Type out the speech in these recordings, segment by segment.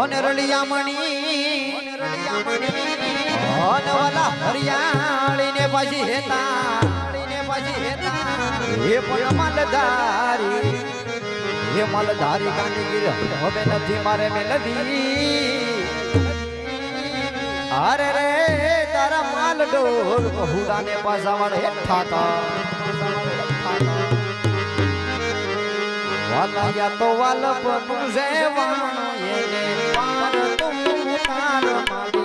ઓને રળિયામણી ઓને વાલા હરિયાળી ને પાછી હેતા. હે પણ માલધારી હે માલધારી કાંડી ગીર, હવે નથી મારે મેલડી અરે રે, તારા માલ ડોલ બહુડા ને પાસા વાળે ઠાકા વાલા યા તો વાલ પનું છે વાણો એને તાર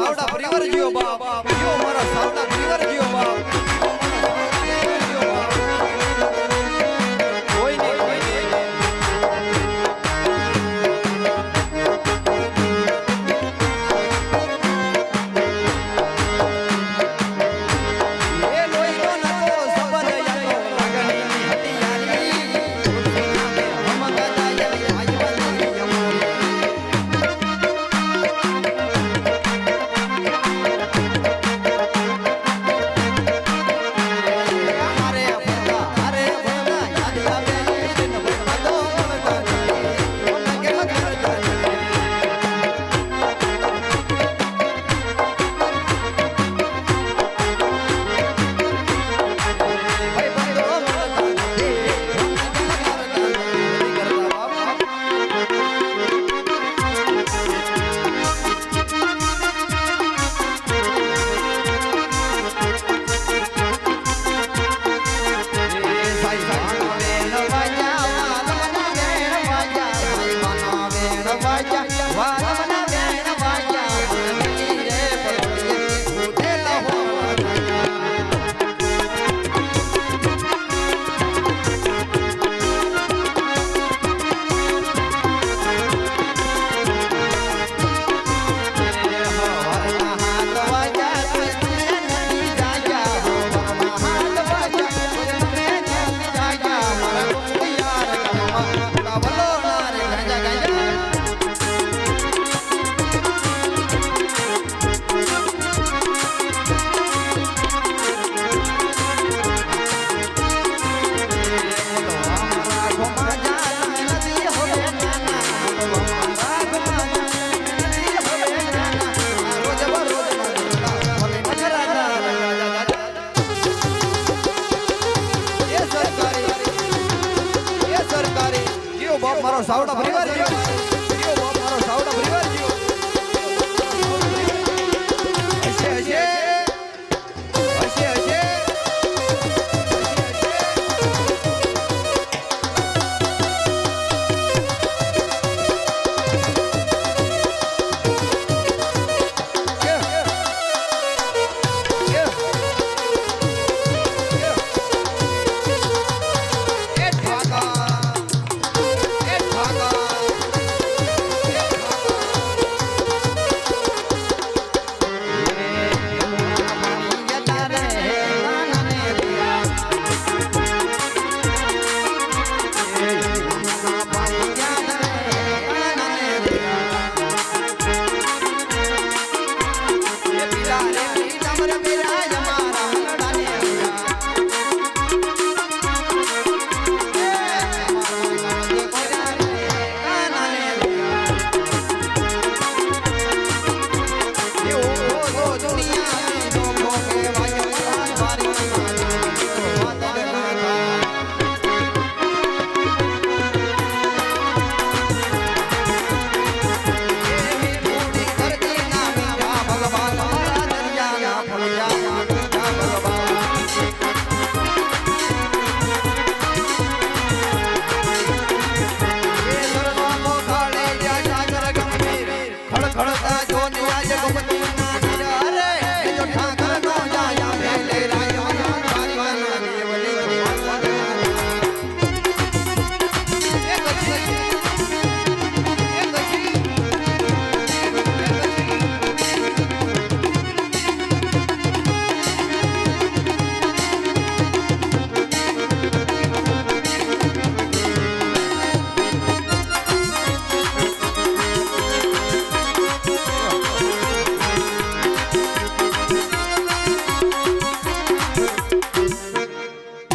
સાવડા પરિવાર જીઓ બાપ. યો મારા સાવડા પરિવાર સાવડા પરિવાર Bye-bye.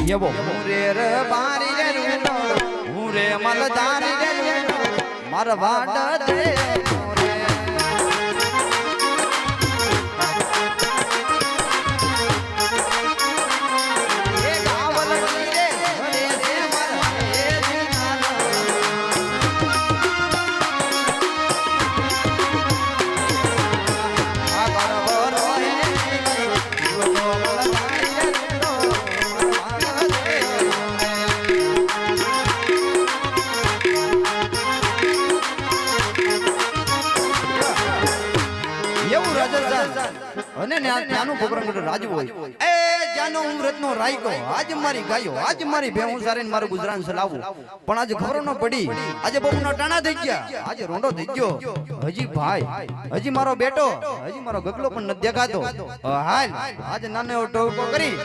એવો હું રે ર બારી રે હું રે મલધારી રે અને ન્યા- ત્યાંનું પોગ્રામ રાજુ હોય એ જ્યાંનો હું નો રાયકો. આજ મારી ગાયો, આજ મારી ભેહું સારીને મારું ગુજરાન ચલાવું પણ આજે ખબર ન પડી. આજે બહુના ટાણા થઈ ગયા. આજે રોંડો થઈ ગયો. હજી ભાઈ, હજી મારો બેટો, હજી મારો ગગલો પણ નથી દેખાતો. હાલ આજે નાનો એવો કરી.